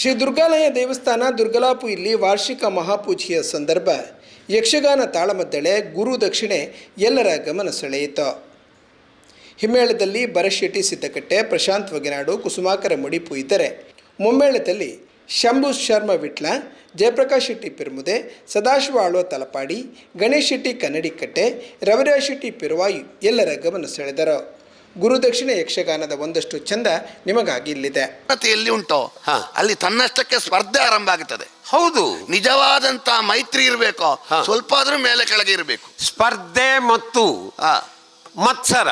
ಶ್ರೀ ದುರ್ಗಾಲಯ ದೇವಸ್ಥಾನ ದುರ್ಗಲಾಪು ಇಲ್ಲಿ ವಾರ್ಷಿಕ ಮಹಾಪೂಜೆಯ ಸಂದರ್ಭ. ಯಕ್ಷಗಾನ ತಾಳಮದ್ದಳೆ, ಗುರು ದಕ್ಷಿಣೆ ಎಲ್ಲರ ಗಮನ ಸೆಳೆಯಿತು. ಹಿಮ್ಮೇಳದಲ್ಲಿ ಬರಶೆಟ್ಟಿ ಸಿದ್ದಕಟ್ಟೆ ಪ್ರಶಾಂತ್ ವಗೆನಾಡು, ಕುಸುಮಾಕರ ಮುಡಿಪು ಇದ್ದರೆ ಮುಮ್ಮೇಳದಲ್ಲಿ ಶಂಭು ಶರ್ಮ ವಿಟ್ಲ, ಜಯಪ್ರಕಾಶ್ ಶೆಟ್ಟಿ ಪಿರ್ಮುದೆ, ಸದಾಶಿವ ಆಳ್ವ ತಲಪಾಡಿ, ಗಣೇಶ್ ಶೆಟ್ಟಿ ಕನ್ನಡಿಕಟ್ಟೆ ರವಿರಾಜ್ ಶೆಟ್ಟಿ ಪಿರುವಾಯು ಎಲ್ಲರ ಗಮನ ಸೆಳೆದರು. ಗುರುದಕ್ಷಿಣೆ ಯಕ್ಷಗಾನದ ಒಂದಷ್ಟು ಚಂದ ನಿಮಗಾಗಿ ಇಲ್ಲಿದೆ ಎಲ್ಲಿ ಉಂಟೋ. ಹಾ. ಅಲ್ಲಿ ತನ್ನಷ್ಟಕ್ಕೆ ಸ್ಪರ್ಧೆ ಆರಂಭ ಆಗುತ್ತದೆ ಹೌದು. ನಿಜವಾದಂತ ಮೈತ್ರಿ ಇರಬೇಕು. ಸ್ವಲ್ಪ ಆದ್ರೂ ಮೇಲೆ ಕೆಳಗೆ ಇರಬೇಕು. ಸ್ಪರ್ಧೆ ಮತ್ತು ಮತ್ಸರ.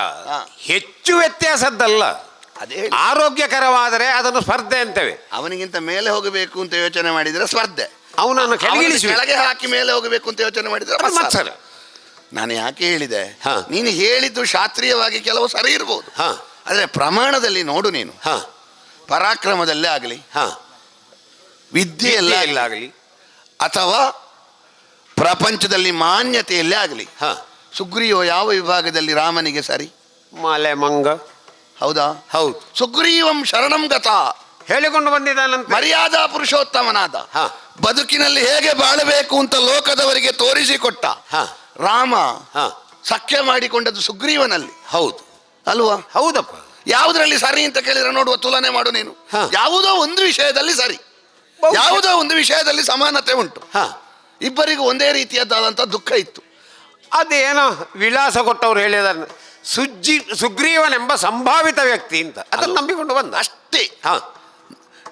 ಹೆಚ್ಚು ವ್ಯತ್ಯಾಸದ್ದಲ್ಲ. ಅದೇ ಆರೋಗ್ಯಕರವಾದರೆ ಅದನ್ನು ಸ್ಪರ್ಧೆ ಅಂತೇವೆ. ಅವನಿಗಿಂತ ಮೇಲೆ ಹೋಗಬೇಕು ಅಂತ ಯೋಚನೆ ಮಾಡಿದ್ರೆ ಸ್ಪರ್ಧೆ. ಅವನನ್ನು ಕೆಳಗೆ ಹಾಕಿ ಮೇಲೆ ಹೋಗಬೇಕು ಅಂತ ಯೋಚನೆ ಮಾಡಿದ್ರೆ ಮತ್ಸರ. ನಾನು ಯಾಕೆ ಹೇಳಿದೆ? ಹಾ. ನೀನು ಹೇಳಿದ್ದು ಶಾಸ್ತ್ರೀಯವಾಗಿ ಕೆಲವು ಸರಿ ಇರ್ಬೋದು. ಆದರೆ ಪ್ರಮಾಣದಲ್ಲಿ ನೋಡು ನೀನು. ಹಾ. ಪರಾಕ್ರಮದಲ್ಲೇ ಆಗಲಿ ಹಾ. ವಿದ್ಯೆಯಲ್ಲೇ ಆಗಲಿ ಅಥವಾ ಪ್ರಪಂಚದಲ್ಲಿ ಮಾನ್ಯತೆಯಲ್ಲೇ ಆಗಲಿ ಹಾ. ಸುಗ್ರೀವ ಯಾವ ವಿಭಾಗದಲ್ಲಿ ರಾಮನಿಗೆ ಸರಿ? ಮಾಲೆ ಮಂಗ ಹೌದಾ? ಹೌದು. ಸುಗ್ರೀವಂ ಶರಣಂ ಗತ. ಹೇಳಿಕೊಂಡು ಬಂದಿದ್ದಾನಂತೆ. ಮರ್ಯಾದಾ ಪುರುಷೋತ್ತಮನಾದ. ಹಾ. ಬದುಕಿನಲ್ಲಿ ಹೇಗೆ ಬಾಳಬೇಕು ಅಂತ ಲೋಕದವರಿಗೆ ತೋರಿಸಿಕೊಟ್ಟ. ಹಾ. ರಾಮ ಹಾ. ಸಖ್ಯ ಮಾಡಿಕೊಂಡದ್ದು ಸುಗ್ರೀವನಲ್ಲಿ. ಹೌದು. ಅಲ್ವಾ? ಹೌದಪ್ಪ. ಯಾವುದರಲ್ಲಿ ಸರಿ ಅಂತ ಕೇಳಿದ್ರೆ ನೋಡುವ ತುಲನೆ ಮಾಡು ನೀನು. ಹಾ. ಯಾವುದೋ ಒಂದು ವಿಷಯದಲ್ಲಿ ಸರಿ. ಯಾವುದೋ ಒಂದು ವಿಷಯದಲ್ಲಿ ಸಮಾನತೆ ಉಂಟು. ಹಾ. ಇಬ್ಬರಿಗೂ ಒಂದೇ ರೀತಿಯದ್ದಾದಂಥ ದುಃಖ ಇತ್ತು. ಅದೇನೋ ವಿಳಾಸ ಕೊಟ್ಟವ್ರು ಹೇಳಿದಾರೆ. ಸುಜ್ಜಿ ಸುಗ್ರೀವನೆಂಬ ಸಂಭಾವಿತ ವ್ಯಕ್ತಿ ಅಂತ. ಅದನ್ನು ನಂಬಿಕೊಂಡು ಬಂದ. ಅಷ್ಟೇ. ಹಾ.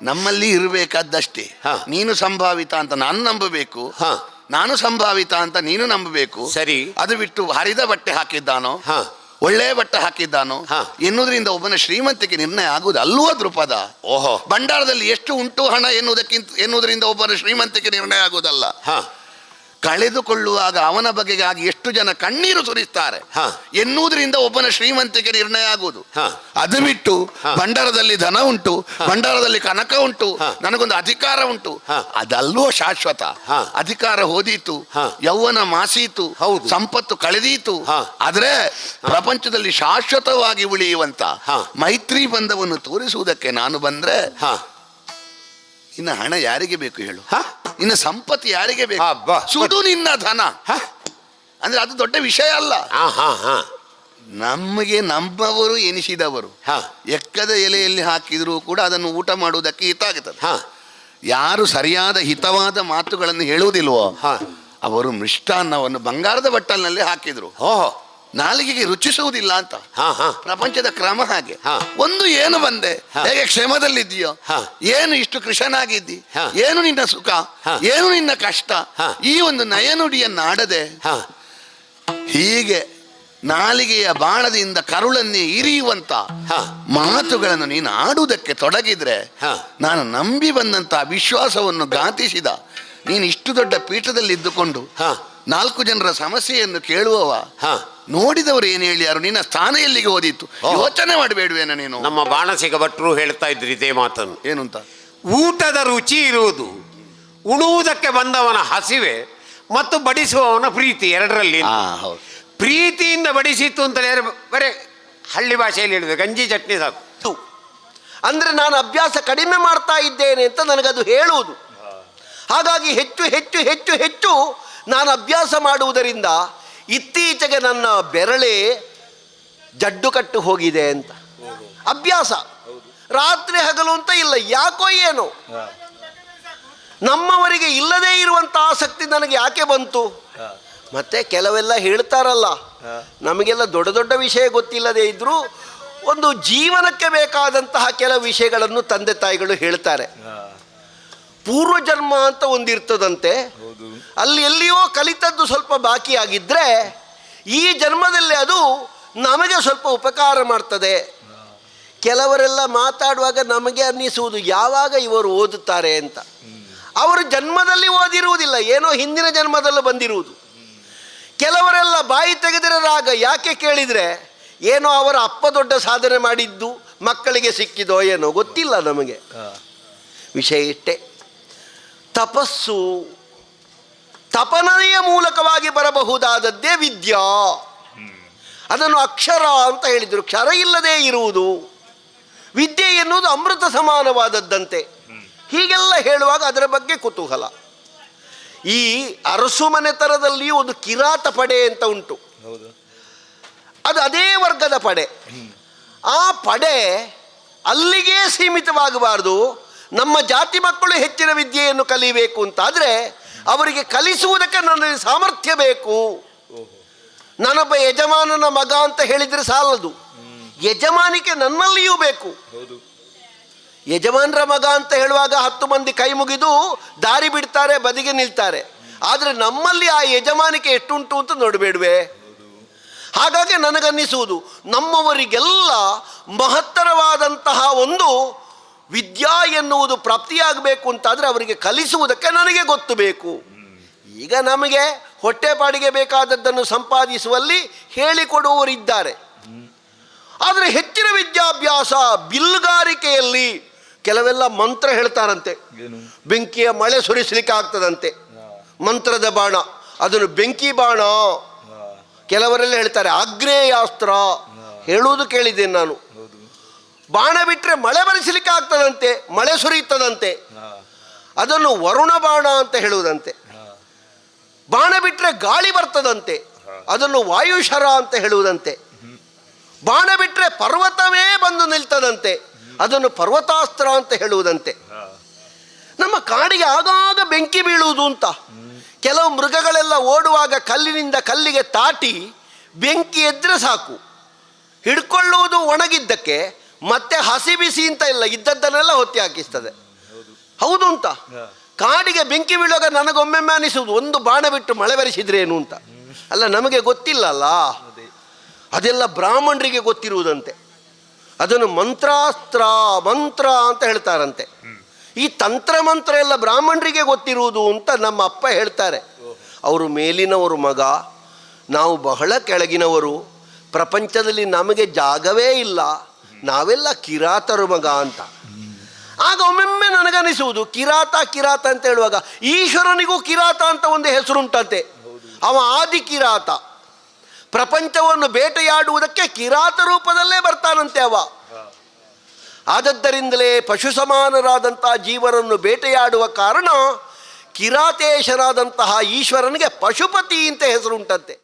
ನಮ್ಮಲ್ಲಿ ಇರಬೇಕಾದ್ದಷ್ಟೇ. ಹಾ. ನೀನು ಸಂಭಾವಿತ ಅಂತ ನಾನು ನಂಬಬೇಕು. ಹಾ. ನಾನು ಸಂಭಾವಿತ ಅಂತ ನೀನು ನಂಬಬೇಕು. ಸರಿ. ಅದು ಬಿಟ್ಟು ಹರಿದ ಬಟ್ಟೆ ಹಾಕಿದ್ದಾನೋ? ಹಾ. ಒಳ್ಳೆಯ ಬಟ್ಟೆ ಹಾಕಿದ್ದಾನೋ? ಹಾ. ಎನ್ನುವುದರಿಂದ ಒಬ್ಬನ ಶ್ರೀಮಂತಿಕೆ ನಿರ್ಣಯ ಆಗುವುದು ಅಲ್ಲೂ ದೃಪದ ಓಹೋ. ಭಂಡಾರದಲ್ಲಿ ಎಷ್ಟು ಉಂಟು ಹಣ ಎನ್ನುವುದಕ್ಕಿಂತ ಎನ್ನುವುದರಿಂದ ಒಬ್ಬನ ಶ್ರೀಮಂತಿಕೆ ನಿರ್ಣಯ ಆಗುವುದಲ್ಲ. ಹಾ. ಕಳೆದುಕೊಳ್ಳುವಾಗ ಅವನ ಬಗೆಗಾಗಿ ಎಷ್ಟು ಜನ ಕಣ್ಣೀರು ಸುರಿಸ್ತಾರೆ ಹಾ. ಎನ್ನುವುದರಿಂದ ಒಬ್ಬನ ಶ್ರೀಮಂತಿಕೆ ನಿರ್ಣಯ ಆಗುವುದು ಹಾ. ಅದು ಬಿಟ್ಟು. ಭಂಡಾರದಲ್ಲಿ ಧನ ಉಂಟು ಭಂಡಾರದಲ್ಲಿ ಕನಕ ಉಂಟು ಹಾ. ನನಗೊಂದು ಅಧಿಕಾರ ಉಂಟು ಹಾ. ಅದಲ್ಲೋ ಶಾಶ್ವತ ಹಾ. ಅಧಿಕಾರ ಓದೀತು. ಯೌವನ ಮಾಸೀತು ಹೌದು. ಸಂಪತ್ತು ಕಳೆದೀತು. ಆದ್ರೆ ಪ್ರಪಂಚದಲ್ಲಿ ಶಾಶ್ವತವಾಗಿ ಉಳಿಯುವಂತ ಮೈತ್ರಿ ಬಂಧವನ್ನು ತೋರಿಸುವುದಕ್ಕೆ ನಾನು ಬಂದ್ರೆ ಹಾ ಇನ್ನು ಹಣ ಯಾರಿಗೆ ಬೇಕು ಹೇಳು ಹಾ ಇನ್ನು ಸಂಪತ್ತು ಯಾರಿಗೆ ಬೇಕು. ಸುಡು ನಿನ್ನ ಧನ. ಅಂದ್ರೆ ಅದು ದೊಡ್ಡ ವಿಷಯ ಅಲ್ಲ. ಹಾ ಹಾ ಹಾ. ನಮಗೆ ನಮ್ಮವರು ಎನಿಸಿದವರು. ಹಾ. ಎಕ್ಕದ ಎಲೆಯಲ್ಲಿ ಹಾಕಿದರೂ ಕೂಡ ಅದನ್ನು ಊಟ ಮಾಡುವುದಕ್ಕೆ ಹಿತಾಗುತ್ತದೆ ಹಾ. ಯಾರು ಸರಿಯಾದ ಹಿತವಾದ ಮಾತುಗಳನ್ನು ಹೇಳುವುದಿಲ್ವೋ ಹಾ. ಅವರು ಮೃಷ್ಟಾನ್ನವನ್ನು ಬಂಗಾರದ ಬಟ್ಟಲ್ನಲ್ಲಿ ಹಾಕಿದ್ರು. ಓಹೋ. ನಾಲಿಗೆಗೆ ರುಚಿಸುವುದಿಲ್ಲ ಅಂತ ಪ್ರಪಂಚದ ಕ್ರಮ ಹಾಗೆ. ಒಂದು ಏನು ಬಂದೆ. ಹೇಗೆ ಕ್ಷೇಮದಲ್ಲಿದ್ದೀಯೋ. ಏನು ಇಷ್ಟು ಕೃಷನಾಗಿದ್ದಿ. ಏನು ನಿನ್ನ ಸುಖ. ಏನು ನಿನ್ನ ಕಷ್ಟ. ಈ ಒಂದು ನಯನುಡಿಯನ್ನಾಡದೆ ಹೀಗೆ ನಾಲಿಗೆಯ ಬಾಣದಿಂದ ಕರುಳನ್ನೇ ಇರಿಯುವಂತ. ಮಾತುಗಳನ್ನು ನೀನು ಆಡುವುದಕ್ಕೆ ತೊಡಗಿದ್ರೆ. ನಾನು ನಂಬಿ ಬಂದಂತ ವಿಶ್ವಾಸವನ್ನು ಗಾತಿಸಿದ ನೀನು ಇಷ್ಟು ದೊಡ್ಡ ಪೀಠದಲ್ಲಿ ಇದ್ದುಕೊಂಡು ಹಾ. ನಾಲ್ಕು ಜನರ ಸಮಸ್ಯೆಯನ್ನು ಕೇಳುವವ ನೋಡಿದವರು ಏನು ಹೇಳಿಯಾರು ನಿನ್ನ ಸ್ಥಾನ ಎಲ್ಲಿಗೆ ಓದಿತ್ತು ಓಹೋ. ಯೋಚನೆ ಮಾಡಬೇಡುವೇನ ನೀನು? ನಮ್ಮ ಬಾಣಸಿಗ ಭಟ್ರು ಹೇಳ್ತಾ ಇದ್ರು ಇದೇ ಮಾತನ್ನು. ಏನು ಅಂತ ಊಟದ ರುಚಿ ಇರುವುದು. ಉಣುವುದಕ್ಕೆ ಬಂದವನ ಹಸಿವೆ ಮತ್ತು ಬಡಿಸುವವನ ಪ್ರೀತಿ ಎರಡರಲ್ಲಿ. ಹಾ ಹೌದು. ಪ್ರೀತಿಯಿಂದ ಬಡಿಸಿತ್ತು ಅಂತ ಹೇಳಿದ್ರೆ ಬರೇ ಹಳ್ಳಿ ಭಾಷೆಯಲ್ಲಿ ಹೇಳಿದೆ. ಗಂಜಿ ಚಟ್ನಿ ಸಾಕು. ಇತ್ತು. ಅಂದ್ರೆ ನಾನು ಅಭ್ಯಾಸ ಕಡಿಮೆ ಮಾಡ್ತಾ ಇದ್ದೇನೆ ಅಂತ ನನಗದು ಹೇಳುವುದು. ಹಾಗಾಗಿ ಹೆಚ್ಚು ಹೆಚ್ಚು ಹೆಚ್ಚು ಹೆಚ್ಚು ನಾನು ಅಭ್ಯಾಸ ಮಾಡುವುದರಿಂದ ಇತ್ತೀಚೆಗೆ ನನ್ನ ಬೆರಳೆ ಜಡ್ಡು ಕಟ್ಟು ಹೋಗಿದೆ ಅಂತ. ಅಭ್ಯಾಸ. ರಾತ್ರಿ ಹಗಲು ಅಂತ ಇಲ್ಲ, ಯಾಕೋ ಏನು. ನಮ್ಮವರಿಗೆ ಇಲ್ಲದೇ ಇರುವಂಥ ಆಸಕ್ತಿ ನನಗೆ ಯಾಕೆ ಬಂತು? ಮತ್ತೆ ಕೆಲವೆಲ್ಲ ಹೇಳ್ತಾರಲ್ಲ, ನಮಗೆಲ್ಲ ದೊಡ್ಡ ದೊಡ್ಡ ವಿಷಯ ಗೊತ್ತಿಲ್ಲದೆ ಇದ್ದರೂ ಒಂದು ಜೀವನಕ್ಕೆ ಬೇಕಾದಂತಹ ಕೆಲವು ವಿಷಯಗಳನ್ನು ತಂದೆ ತಾಯಿಗಳು ಹೇಳ್ತಾರೆ. ಪೂರ್ವಜನ್ಮ ಅಂತ ಒಂದಿರ್ತದಂತೆ ಅಲ್ಲಿ ಎಲ್ಲಿಯೋ ಕಲಿತದ್ದು ಸ್ವಲ್ಪ ಬಾಕಿ ಆಗಿದ್ರೆ ಈ ಜನ್ಮದಲ್ಲಿ ಅದು ನಮಗೆ ಸ್ವಲ್ಪ ಉಪಕಾರ ಮಾಡ್ತದೆ. ಕೆಲವರೆಲ್ಲ ಮಾತಾಡುವಾಗ ನಮಗೆ ಅನ್ನಿಸುವುದು ಯಾವಾಗ ಇವರು ಓದುತ್ತಾರೆ ಅಂತ. ಅವರು ಜನ್ಮದಲ್ಲಿ ಓದಿರುವುದಿಲ್ಲ ಏನೋ ಹಿಂದಿನ ಜನ್ಮದಲ್ಲಿ ಬಂದಿರುವುದು. ಕೆಲವರೆಲ್ಲ ಬಾಯಿ ತೆಗೆದಿರೋ ರಾಗ ಯಾಕೆ ಕೇಳಿದರೆ ಏನೋ ಅವರ ಅಪ್ಪ ದೊಡ್ಡ ಸಾಧನೆ ಮಾಡಿದ್ದು ಮಕ್ಕಳಿಗೆ ಸಿಕ್ಕಿದೋ ಏನೋ ಗೊತ್ತಿಲ್ಲ ನಮಗೆ. ವಿಷಯ ಇಷ್ಟೇ. ತಪಸ್ಸು ತಪನನೆಯ ಮೂಲಕವಾಗಿ ಬರಬಹುದಾದದ್ದೇ ವಿದ್ಯಾ. ಅದನ್ನು ಅಕ್ಷರ ಅಂತ ಹೇಳಿದರು. ಕ್ಷರ ಇಲ್ಲದೆ ಇರುವುದು. ವಿದ್ಯೆ ಎನ್ನುವುದು ಅಮೃತ ಸಮಾನವಾದದ್ದಂತೆ. ಹೀಗೆಲ್ಲ ಹೇಳುವಾಗ ಅದರ ಬಗ್ಗೆ ಕುತೂಹಲ. ಈ ಅರಸು ಮನೆತನದಲ್ಲಿ ಒಂದು ಕಿರಾತ ಪಡೆ ಅಂತ ಉಂಟು. ಅದು ಅದೇ ವರ್ಗದ ಪಡೆ. ಆ ಪಡೆ ಅಲ್ಲಿಗೆ ಸೀಮಿತವಾಗಬಾರ್ದು. ನಮ್ಮ ಜಾತಿ ಮಕ್ಕಳು ಹೆಚ್ಚಿನ ವಿದ್ಯೆಯನ್ನು ಕಲಿಬೇಕು ಅಂತಾದರೆ ಅವರಿಗೆ ಕಲಿಸುವುದಕ್ಕೆ ನನ್ನಲ್ಲಿ ಸಾಮರ್ಥ್ಯ ಬೇಕು. ನಾನೊಬ್ಬ ಯಜಮಾನನ ಮಗ ಅಂತ ಹೇಳಿದರೆ ಸಾಲದು. ಯಜಮಾನಿಕೆ ನನ್ನಲ್ಲಿಯೂ ಬೇಕು. ಯಜಮಾನರ ಮಗ ಅಂತ ಹೇಳುವಾಗ ಹತ್ತು ಮಂದಿ ಕೈ ಮುಗಿದು ದಾರಿ ಬಿಡ್ತಾರೆ ಬದಿಗೆ ನಿಲ್ತಾರೆ. ಆದರೆ ನಮ್ಮಲ್ಲಿ ಆ ಯಜಮಾನಿಕೆ ಎಷ್ಟುಂಟು ಅಂತ ನೋಡಬೇಡ್ವೆ. ಹಾಗಾಗಿ ನನಗನ್ನಿಸುವುದು ನಮ್ಮವರಿಗೆಲ್ಲ ಮಹತ್ತರವಾದಂತಹ ಒಂದು ವಿದ್ಯಾ ಎನ್ನುವುದು ಪ್ರಾಪ್ತಿಯಾಗಬೇಕು ಅಂತಾದರೆ ಅವರಿಗೆ ಕಲಿಸುವುದಕ್ಕೆ ನನಗೆ ಗೊತ್ತು ಬೇಕು. ಈಗ ನಮಗೆ ಹೊಟ್ಟೆಪಾಡಿಗೆ ಬೇಕಾದದ್ದನ್ನು ಸಂಪಾದಿಸುವಲ್ಲಿ ಹೇಳಿಕೊಡುವವರಿದ್ದಾರೆ. ಆದರೆ ಹೆಚ್ಚಿನ ವಿದ್ಯಾಭ್ಯಾಸ ಬಿಲ್ಗಾರಿಕೆಯಲ್ಲಿ ಕೆಲವೆಲ್ಲ ಮಂತ್ರ ಹೇಳ್ತಾರಂತೆ. ಬೆಂಕಿಯ ಮಳೆ ಸುರಿಸಲಿಕ್ಕೆ ಆಗ್ತದಂತೆ. ಮಂತ್ರದ ಬಾಣ ಅದನ್ನು ಬೆಂಕಿ ಬಾಣ ಕೆಲವರೆಲ್ಲ ಹೇಳ್ತಾರೆ ಆಗ್ನೇಯಾಸ್ತ್ರ ಹೇಳುವುದು ಕೇಳಿದ್ದೇನೆ ನಾನು. ಬಾಣ ಬಿಟ್ಟರೆ ಮಳೆ ಬರೆಸಲಿಕ್ಕೆ ಆಗ್ತದಂತೆ ಮಳೆ ಸುರಿಯುತ್ತದಂತೆ. ಅದನ್ನು ವರುಣ ಬಾಣ ಅಂತ ಹೇಳುವುದಂತೆ. ಬಾಣ ಬಿಟ್ಟರೆ ಗಾಳಿ ಬರ್ತದಂತೆ. ಅದನ್ನು ವಾಯುಶರ ಅಂತ ಹೇಳುವುದಂತೆ. ಬಾಣ ಬಿಟ್ಟರೆ ಪರ್ವತವೇ ಬಂದು ನಿಲ್ತದಂತೆ. ಅದನ್ನು ಪರ್ವತಾಸ್ತ್ರ ಅಂತ ಹೇಳುವುದಂತೆ. ನಮ್ಮ ಕಾಡಿಗೆ ಆಗಾಗ ಬೆಂಕಿ ಬೀಳುವುದು ಅಂತ. ಕೆಲವು ಮೃಗಗಳೆಲ್ಲ ಓಡುವಾಗ ಕಲ್ಲಿನಿಂದ ಕಲ್ಲಿಗೆ ತಾಟಿ ಬೆಂಕಿ ಎದ್ರೆ ಸಾಕು. ಹಿಡ್ಕೊಳ್ಳುವುದು ಒಣಗಿದ್ದಕ್ಕೆ ಮತ್ತೆ ಹಸಿ ಬಿಸಿ ಅಂತ ಇಲ್ಲ ಇದ್ದದ್ದನ್ನೆಲ್ಲ ಹೊತ್ತಿ ಹಾಕಿಸ್ತದೆ. ಹೌದು ಅಂತ. ಕಾಡಿಗೆ ಬೆಂಕಿ ಬೀಳುವಾಗ ನನಗೊಮ್ಮೆಮ್ಮೆ ಅನಿಸುವುದು ಒಂದು ಬಾಣ ಬಿಟ್ಟು ಮಳೆ ಬರಿಸಿದ್ರೇನು ಅಂತ. ಅಲ್ಲ ನಮಗೆ ಗೊತ್ತಿಲ್ಲಲ್ಲ ಅದೆಲ್ಲ ಬ್ರಾಹ್ಮಣರಿಗೆ ಗೊತ್ತಿರುವುದಂತೆ. ಅದನ್ನು ಮಂತ್ರಾಸ್ತ್ರ ಮಂತ್ರ ಅಂತ ಹೇಳ್ತಾರಂತೆ. ಈ ತಂತ್ರ ಮಂತ್ರ ಎಲ್ಲ ಬ್ರಾಹ್ಮಣರಿಗೆ ಗೊತ್ತಿರುವುದು ಅಂತ ನಮ್ಮ ಅಪ್ಪ ಹೇಳ್ತಾರೆ. ಅವರು ಮೇಲಿನವರು ಮಗ ನಾವು ಬಹಳ ಕೆಳಗಿನವರು ಪ್ರಪಂಚದಲ್ಲಿ ನಮಗೆ ಜಾಗವೇ ಇಲ್ಲ. ನಾವೆಲ್ಲ ಕಿರಾತರು ಮಗ ಅಂತ. ಆಗ ಒಮ್ಮೆಮ್ಮೆ ನನಗನಿಸುವುದು, ಕಿರಾತ ಕಿರಾತ ಅಂತ ಹೇಳುವಾಗ, ಈಶ್ವರನಿಗೂ ಕಿರಾತ ಅಂತ ಒಂದು ಹೆಸರುಂಟಂತೆ. ಅವ ಆದಿ ಕಿರಾತ. ಪ್ರಪಂಚವನ್ನು ಬೇಟೆಯಾಡುವುದಕ್ಕೆ ಕಿರಾತ ರೂಪದಲ್ಲೇ ಬರ್ತಾನಂತೆ ಅವ. ಆದದ್ದರಿಂದಲೇ ಪಶು ಸಮಾನರಾದಂತಹ ಜೀವರನ್ನು ಬೇಟೆಯಾಡುವ ಕಾರಣ ಕಿರಾತೇಶರಾದಂತಹ ಈಶ್ವರನಿಗೆ ಪಶುಪತಿ ಅಂತ ಹೆಸರುಂಟಂತೆ.